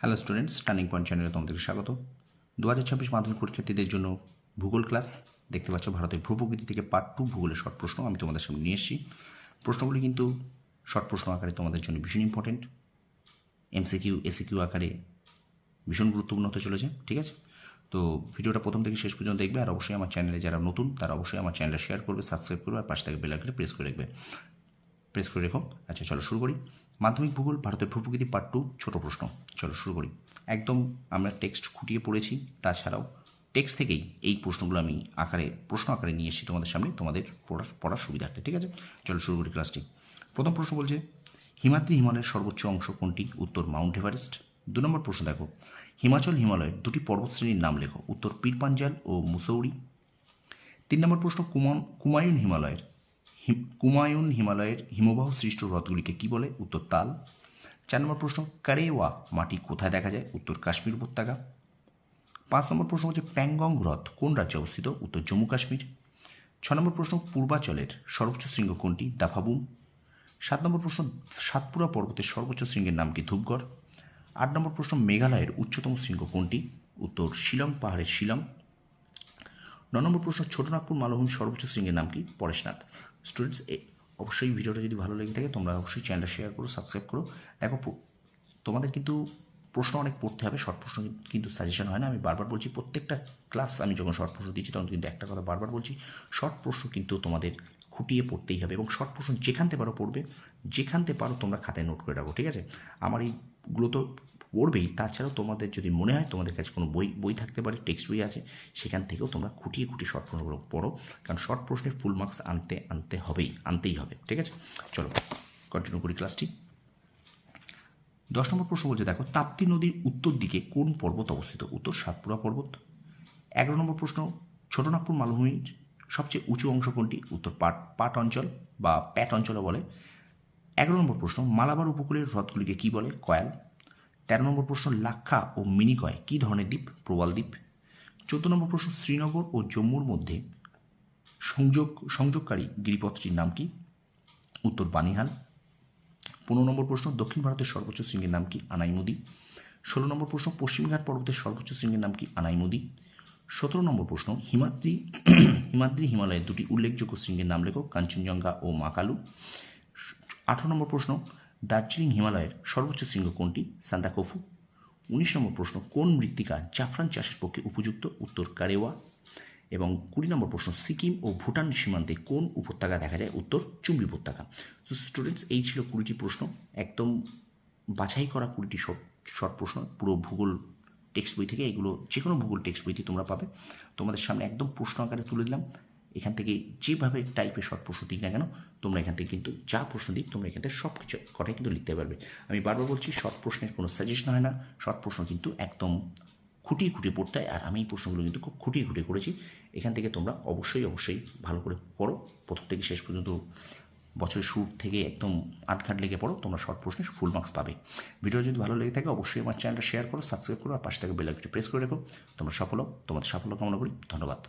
Hello students turning point চ্যানেলে তোমাদেরকে স্বাগত। দু হাজার ছাব্বিশ মাধ্যমিক পরীক্ষার্থীদের জন্য ভূগোল ক্লাস দেখতে পাচ্ছ ভারতের ভূপ্রকৃতি থেকে পার্ট টু ভূগোলের শর্ট প্রশ্ন, আমি তোমাদের সামনে নিয়ে এসেছি। প্রশ্নগুলি কিন্তু শর্ট প্রশ্ন আকারে তোমাদের জন্য ভীষণ ইম্পর্টেন্ট এমসিকিউ এসিকিউ আকারে ভীষণ গুরুত্বপূর্ণ হতে চলেছে, ঠিক আছে? তো ভিডিওটা প্রথম থেকে শেষ পর্যন্ত দেখবে, আর অবশ্যই আমার চ্যানেলে যারা নতুন, তারা অবশ্যই আমার চ্যানেলটা শেয়ার করবে সাবস্ক্রাইব করবে, আর পাশে থেকে বেল আইকনে প্রেস করে রাখবে। প্রেস করে রেখো। আচ্ছা চলো শুরু করি। মাধ্যমিক ভূগোল, ভারতের ভূপ্রকৃতি পার্ট টু ছোট প্রশ্ন। চলো শুরু করি। একদম আমরা টেক্সট খুঁটিয়ে পড়েছি, তাছাড়াও টেক্সট থেকেই এই প্রশ্নগুলো আমি আকারে, প্রশ্ন আকারে নিয়ে এসেছি তোমাদের সামনে, তোমাদের পড়ার পড়ার সুবিধার্থে, ঠিক আছে? চলো শুরু করি ক্লাসটি প্রথম প্রশ্ন বলছে, হিমাদ্রি হিমালয়ের সর্বোচ্চ অংশ কোনটি? উত্তর মাউন্ট এভারেস্ট। দু নম্বর প্রশ্ন দেখো, হিমাচল হিমালয়ের দুটি পর্বতশ্রেণীর নাম লেখো, উত্তর পীরপাঞ্জাল ও মুসৌরি। তিন নম্বর প্রশ্ন কুমান কুমায়ুন হিমালয়ের হিম- কুমায়ুন হিমালয়ের হিমবাহ সৃষ্ট হ্রদগুলিকে কী বলে? উত্তর তাল। চার নম্বর প্রশ্ন, কারেওয়া মাটি কোথায় দেখা যায়? উত্তর কাশ্মীর উপত্যকা। পাঁচ নম্বর প্রশ্ন হচ্ছে, প্যাংগং হ্রদ কোন রাজ্যে অবস্থিত? উত্তর জম্মু কাশ্মীর। ছ নম্বর প্রশ্ন, পূর্বাচলের সর্বোচ্চ শৃঙ্গ কোনটি? দাফাবুম। সাত নম্বর প্রশ্ন, সাতপুরা পর্বতের সর্বোচ্চ শৃঙ্গের নাম কি ধূপগড়? আট নম্বর প্রশ্ন, মেঘালয়ের উচ্চতম শৃঙ্গ কোনটি? উত্তর শিলং, পাহাড়ের শিলং। ন নম্বর প্রশ্ন ছোটনাগপুর মালভূমির সর্বোচ্চ শৃঙ্গের নাম কি? পরেশনাথ। স্টুডেন্টস এ অবশ্যই ভিডিওটা যদি ভালো লেগে থাকে, তোমরা অবশ্যই চ্যানেলটা শেয়ার করো সাবস্ক্রাইব করো। দেখো তোমাদের কিন্তু প্রশ্ন অনেক পড়তে হবে শর্ট প্রশ্ন কিন্তু সাজেশন হয় না। আমি বারবার বলছি, প্রত্যেকটা ক্লাস আমি যখন শর্ট প্রশ্ন দিচ্ছি, তখন কিন্তু একটা কথা বারবার বলছি শর্ট প্রশ্ন কিন্তু তোমাদের খুঁটিয়ে পড়তেই হবে এবং শর্ট প্রশ্ন যেখানতে পারো পড়বে যেখানতে পারো তোমরা খাতায় নোট করে রাখো, ঠিক আছে? আমার এইগুলো তো পড়বেই। তাছাড়াও তোমাদের যদি মনে হয় তোমাদের কাছে কোনো বই বই থাকতে পারে, টেক্সট বই আছে, সেখান থেকেও তোমরা খুঁটিয়ে খুঁটিয়ে শর্ট প্রশ্নগুলো পড়ো। কারণ শর্ট প্রশ্নের ফুল মার্কস আনতে আনতে হবেই, আনতেই হবে, ঠিক আছে? চলো কন্টিনিউ করি ক্লাসটি দশ নম্বর প্রশ্ন বলছে, দেখো, তাপ্তি নদীর উত্তর দিকে কোন পর্বত অবস্থিত? উত্তর সাতপুরা পর্বত। এগারো নম্বর প্রশ্ন, ছোটনাগপুর মালভূমির সবচেয়ে উঁচু অংশ কোনটি? উত্তর পাট পাট অঞ্চল বা প্যাট অঞ্চলও বলে। এগারো নম্বর প্রশ্ন, মালাবার উপকূলের হ্রদগুলিকে কী বলে? কয়াল। তেরো নম্বর প্রশ্ন লাক্ষা ও মিনিকয় কী ধরনের দ্বীপ? প্রবাল দ্বীপ। চোদ্দ নম্বর প্রশ্ন শ্রীনগর ও জম্মুর মধ্যে সংযোগ, সংযোগকারী গিরিপথটির নাম কি? উত্তর বানিহাল। পনেরো নম্বর প্রশ্ন দক্ষিণ ভারতের সর্বোচ্চ শৃঙ্গের নাম কি? আনাইমুদি। ষোলো নম্বর প্রশ্ন পশ্চিমঘাট পর্বতের সর্বোচ্চ শৃঙ্গের নাম কি? আনাইমুদি। সতেরো নম্বর প্রশ্ন হিমাদ্রি হিমাদ্রি হিমালয়ের দুটি উল্লেখযোগ্য শৃঙ্গের নাম লেখো, কাঞ্চনজঙ্ঘা ও মাকালু আঠারো নম্বর প্রশ্ন দার্জিলিং হিমালয়ের সর্বোচ্চ শৃঙ্গ কোনটি? সান্দাকফু উনিশ নম্বর প্রশ্ন, কোন মৃত্তিকা জাফরান চাষের পক্ষে উপযুক্ত? উত্তর, কারেওয়া। এবং কুড়ি নম্বর প্রশ্ন, সিকিম ও ভুটান সীমান্তে কোন উপত্যকা দেখা যায়? উত্তর, চুম্বি উপত্যকা। তো স্টুডেন্টস এই ছিল কুড়িটি প্রশ্ন। একদম বাছাই করা কুড়িটি শর্ট শর্ট প্রশ্ন। পুরো ভূগোল টেক্সট বই থেকে এগুলো যে কোনো ভূগোল টেক্সট বইতে তোমরা পাবে। তোমাদের সামনে একদম প্রশ্ন আকারে তুলে দিলাম। এখান থেকে যেভাবে টাইপের শর্ট প্রশ্ন দিক না কেন, তোমরা এখান থেকে কিন্তু যা প্রশ্ন দিক, তোমরা এখান থেকে সব কিছু কটাই কিন্তু লিখতে পারবে। আমি বারবার বলছি শর্ট প্রশ্নের কোনো সাজেশন হয় না শর্ট প্রশ্ন কিন্তু একদম খুঁটিয়ে খুঁটিয়ে পড়তে হয়, আর আমি এই প্রশ্নগুলো কিন্তু খুব খুঁটিয়ে খুঁটিয়ে করেছি। এখান থেকে তোমরা অবশ্যই অবশ্যই ভালো করে পড়ো প্রথম থেকে শেষ পর্যন্ত বছরের শুরু থেকে একদম আটঘাট লেগে পড়ো, তোমরা শর্ট প্রশ্নে ফুল মার্কস পাবে। ভিডিও যদি ভালো লেগে থাকে, অবশ্যই আমার চ্যানেলটা শেয়ার করো সাবস্ক্রাইব করো, আর পাশে থেকে বেল আইকনটি প্রেস করে রেখো। তোমরা সফল তোমাদের সাফল্য কামনা করি, ধন্যবাদ।